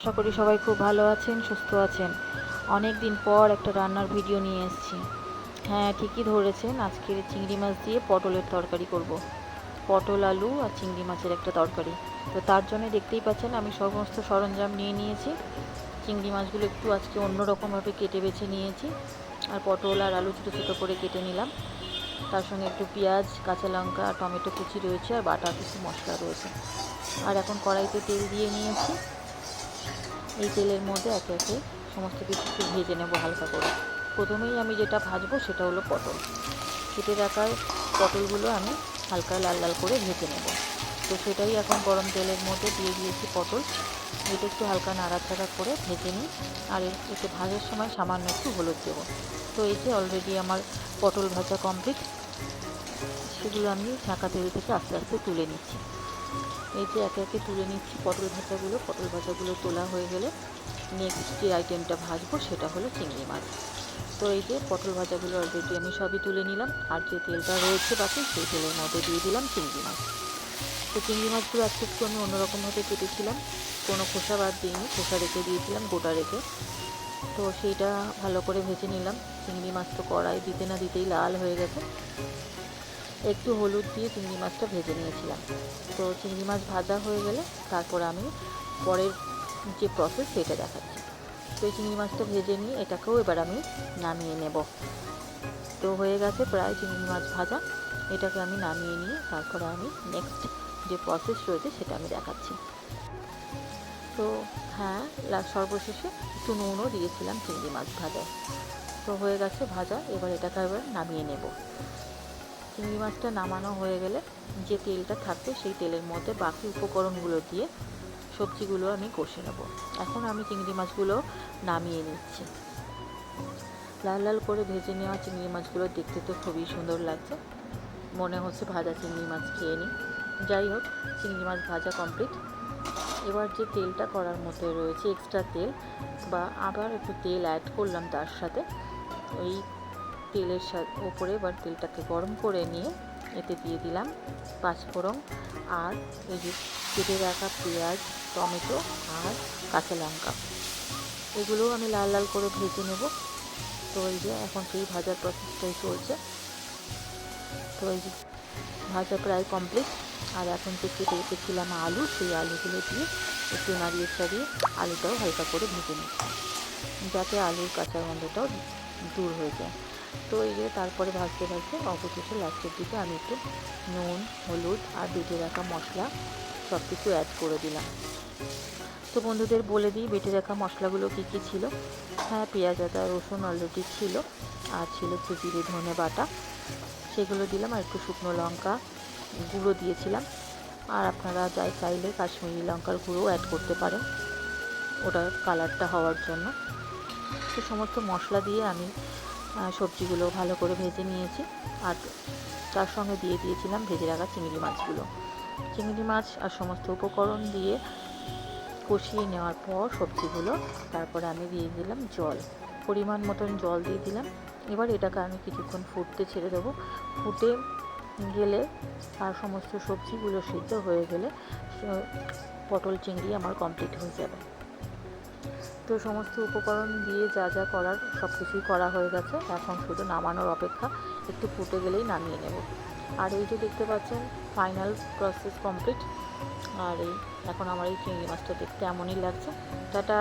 আশা করি সবাই খুব ভালো আছেন, সুস্থ আছেন। অনেক দিন পর একটা রান্নার ভিডিও নিয়ে এসেছি। হ্যাঁ ঠিকই ধরেছেন, আজকের চিংড়ি মাছ দিয়ে পটলের তরকারি করব। পটল, আলু আর চিংড়ি মাছের একটা তরকারি। তো তার জন্য দেখতেই পাচ্ছেন, আমি সমস্ত সরঞ্জাম নিয়ে নিয়েছি। চিংড়ি মাছগুলো একটু আজকে অন্যরকমভাবে কেটে বেছে নিয়েছি। আর পটল আর আলু ছোটো ছোটো করে কেটে নিলাম। তার সঙ্গে একটু পেঁয়াজ, কাঁচা লঙ্কা আর টমেটো কুচি রয়েছে আর বাটা, কিছু মশলা রয়েছে। আর এখন কড়াইতে তেল দিয়ে নিয়েছি। এই তেলের মধ্যে একে একে সমস্ত কিছু একটু ভেজে নেব হালকা করে। প্রথমেই আমি যেটা ভাজবো সেটা হলো পটল। কেটে রাখা পটলগুলো আমি হালকা লাল লাল করে ভেজে নেব। তো সেটাই এখন গরম তেলের মধ্যে দিয়ে দিয়েছি পটল। এটা একটু হালকা নাড়াচাড়া করে ভেজে নিই। আর এ- এতে ভাজার সময় সামান্য একটু হলুদ দেবো। তো এই যে অলরেডি আমার পটল ভাজা কমপ্লিট সেগুলো আমি ঢাকা তেল থেকে আস্তে আস্তে তুলে নিচ্ছি। এই যে একে একে তুলে নিচ্ছি পটল ভাজাগুলো। পটল ভাজাগুলো তোলা হয়ে গেলে নেক্সট যে আইটেমটা ভাজবো সেটা হলো চিংড়ি মাছ। তো এই যে পটল ভাজাগুলো অলরেডি আমি সবই তুলে নিলাম। আর যে তেলটা রয়েছে বাকি সেই তেলের মধ্যে দিয়ে দিলাম চিংড়ি মাছ। তো চিংড়ি মাছগুলো আজকে একটু আমি অন্যরকমভাবে কেটেছিলাম। কোনো খোসা বাদ দিইনি, খোসা রেখে দিয়েছিলাম গোটা রেখে। তো সেইটা ভালো করে ভেজে নিলাম। চিংড়ি মাছ তো কড়াই দিতে না দিতেই লাল হয়ে গেছে। একটু হলুদ দিয়ে চিংড়ি মাছটা ভেজে নিয়েছিলাম। তো চিংড়ি মাছ ভাজা হয়ে গেলে তারপর আমি পরের যে প্রসেস সেটা দেখাচ্ছি। তো এই চিংড়ি মাছটা ভেজে নিয়ে এটাকেও এবার আমি নামিয়ে নেব। তো হয়ে গেছে প্রায় চিংড়ি মাছ ভাজা। এটাকে আমি নামিয়ে নিয়ে তারপরে আমি নেক্সট যে প্রসেস রয়েছে সেটা আমি দেখাচ্ছি। তো হ্যাঁ সর্বশেষে একটু নুনও দিয়েছিলাম চিংড়ি মাছ ভাজায়। তো হয়ে গেছে ভাজা, এবার এটাকে এবার নামিয়ে নেব। চিংড়ি মাছটা নামানো হয়ে গেলে যে তেলটা থাকবে সেই তেলের মধ্যে বাকি উপকরণগুলো দিয়ে সবজিগুলো আমি কষে নেব। এখন আমি চিংড়ি মাছগুলো নামিয়ে নিচ্ছি। লাল লাল করে ভেজে নেওয়া চিংড়ি মাছগুলো দেখতে তো খুবই সুন্দর লাগছে। মনে হচ্ছে ভাজা চিংড়ি মাছ খেয়ে নিই। যাই হোক, চিংড়ি মাছ ভাজা কমপ্লিট। এবার যে তেলটা করার মধ্যে রয়েছে, এক্সট্রা তেল বা আবার একটু তেল অ্যাড করলাম তার সাথে, ওই তেলের সাথে ওপরে এবার তেলটাকে গরম করে নিয়ে এতে দিয়ে দিলাম পাঁচফোড়ন আর এই যে কেটে রাখা পেঁয়াজ, টমেটো আর কাঁচা লঙ্কা। এগুলোও আমি লাল লাল করে ভেজে নেব। তো এই যে এখন সেই ভাজার প্রসেসটাই চলছে। তো এই যে ভাজা প্রায় কমপ্লিট আর এখন যে কেটে রেখেছিলাম আলু, সেই আলুগুলো দিয়ে একটু নাড়িয়ে ছাড়িয়ে আলুটাও হালকা করে ভেজে নিচ্ছি যাতে আলুর কাঁচা গন্ধটাও দূর হয়ে যায়। তো এই যে তারপরে ভাজতে ভাজতে অবশেষে লাস্টের দিকে আমি একটু নুন, হলুদ আর বেটে রাখা মশলা সব কিছু অ্যাড করে দিলাম। তো বন্ধুদের বলে দিই, বেটে রাখা মশলাগুলো কী কী ছিল? হ্যাঁ পেঁয়াজ, আদা, রসুন অলরেডি ছিল আর ছিল একটু ধনে বাটা। সেগুলো দিলাম আর একটু শুকনো লঙ্কা গুঁড়ো দিয়েছিলাম। আর আপনারা যাই চাইলে কাশ্মীরি লঙ্কার গুঁড়ো অ্যাড করতে পারেন। ওটা কালারটা হওয়ার জন্য। তো সমস্ত মশলা দিয়ে আমি সবজিগুলো ভালো করে ভেজে নিয়েছি। আর তার সঙ্গে দিয়ে দিয়েছিলাম ভেজে রাখা চিংড়ি মাছগুলো। চিংড়ি মাছ আর সমস্ত উপকরণ দিয়ে কষিয়ে নেওয়ার পর সবজিগুলো, তারপরে আমি দিয়ে দিলাম জল। পরিমাণ মতন জল দিয়ে দিলাম। এবার এটাকে আমি কিছুক্ষণ ফুটতে ছেড়ে দেবো। ফুটে গেলে আর সমস্ত সবজিগুলো সিদ্ধ হয়ে গেলে পটল চিংড়ি আমার কমপ্লিট হয়ে যাবে। তো সমস্ত উপকরণ দিয়ে যা যা করার সব কিছুই করা হয়ে গেছে। এখন শুধু নামানোর অপেক্ষা, একটু ফুটে গেলেই নামিয়ে নেব। আর এই যে দেখতে পাচ্ছেন ফাইনাল প্রসেস কমপ্লিট আর এই, এখন আমার এই চিংড়ি মাছটা দেখতে এমনই লাগছে। টাটা!